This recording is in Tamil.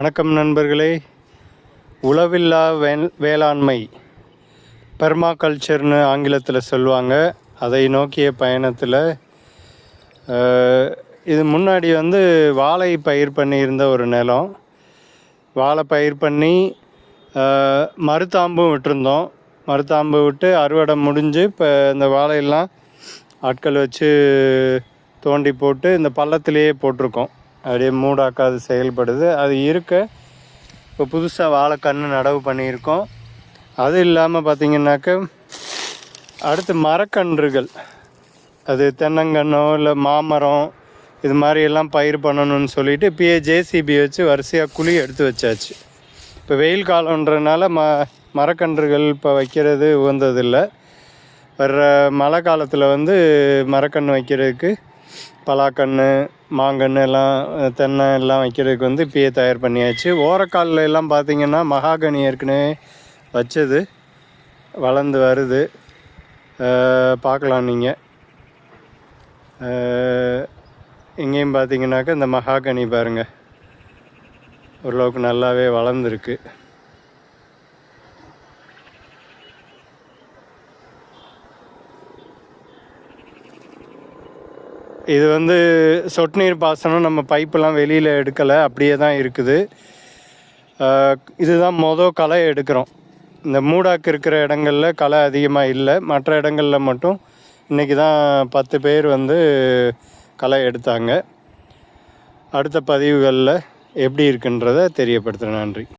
வணக்கம் நண்பர்களே. உளவில்லா வேல் வேளாண்மை. பெர்மாகல்ச்சர்னு ஆங்கிலத்தில் சொல்லுவாங்க. அதை நோக்கிய பயணத்தில் இது முன்னாடி வந்து வாழை பயிர் பண்ணியிருந்த ஒரு நிலம். வாழை பயிர் பண்ணி மருத்தாம்பும் விட்டுருந்தோம். மருத்தாம்பு விட்டு அறுவடை முடிஞ்சு இப்போ இந்த வாழையெல்லாம் ஆட்கள் வச்சு தோண்டி போட்டு இந்த பள்ளத்திலேயே போட்டிருக்கோம். அப்படியே மூடாக்காது செயல்படுது. அது இருக்க இப்போ புதுசாக வாழைக்கன்று நடவு பண்ணியிருக்கோம். அது இல்லாமல் பார்த்திங்கனாக்க அடுத்து மரக்கன்றுகள். அது தென்னங்கன்னோ இல்லை மாமரம் இது மாதிரி எல்லாம் பயிர் பண்ணணும்னு சொல்லிட்டு இப்பயே ஜேசிபி வச்சு வரிசையாக குழி எடுத்து வச்சாச்சு. இப்போ வெயில் காலன்றனால ம மரக்கன்றுகள் இப்போ வைக்கிறது உகந்ததில்லை. வர்ற மழை காலத்தில் வந்து மரக்கன்று வைக்கிறதுக்கு பலாக்கன்று மாங்கன்று எல்லாம் தென்னை எல்லாம் வைக்கிறதுக்கு வந்து இப்பயே தயார் பண்ணியாச்சு. ஓரக்காலில் எல்லாம் பார்த்தீங்கன்னா மகாகனி ஏற்கனவே வச்சது. வளர்ந்து வருது. பார்க்கலாம் நீங்கள் இங்கேயும் பார்த்தீங்கன்னாக்கா இந்த மகாகனி பாருங்கள் ஓரளவுக்கு நல்லாவே வளர்ந்துருக்கு. இது வந்து சொட்டு நீர் பாசனம் நம்ம பைப்பெல்லாம் வெளியில் எடுக்கலை அப்படியே தான் இருக்குது. இதுதான் மொதல் களை எடுக்கிறோம். இந்த மூடாக்கு இருக்கிற இடங்களில் களை அதிகமாக இல்லை. மற்ற இடங்களில் மட்டும் இன்றைக்கி தான் பத்து பேர் வந்து களை எடுத்தாங்க. அடுத்த பதிவுகளில் எப்படி இருக்குன்றதை தெரியப்படுத்துகிறேன் நன்றி.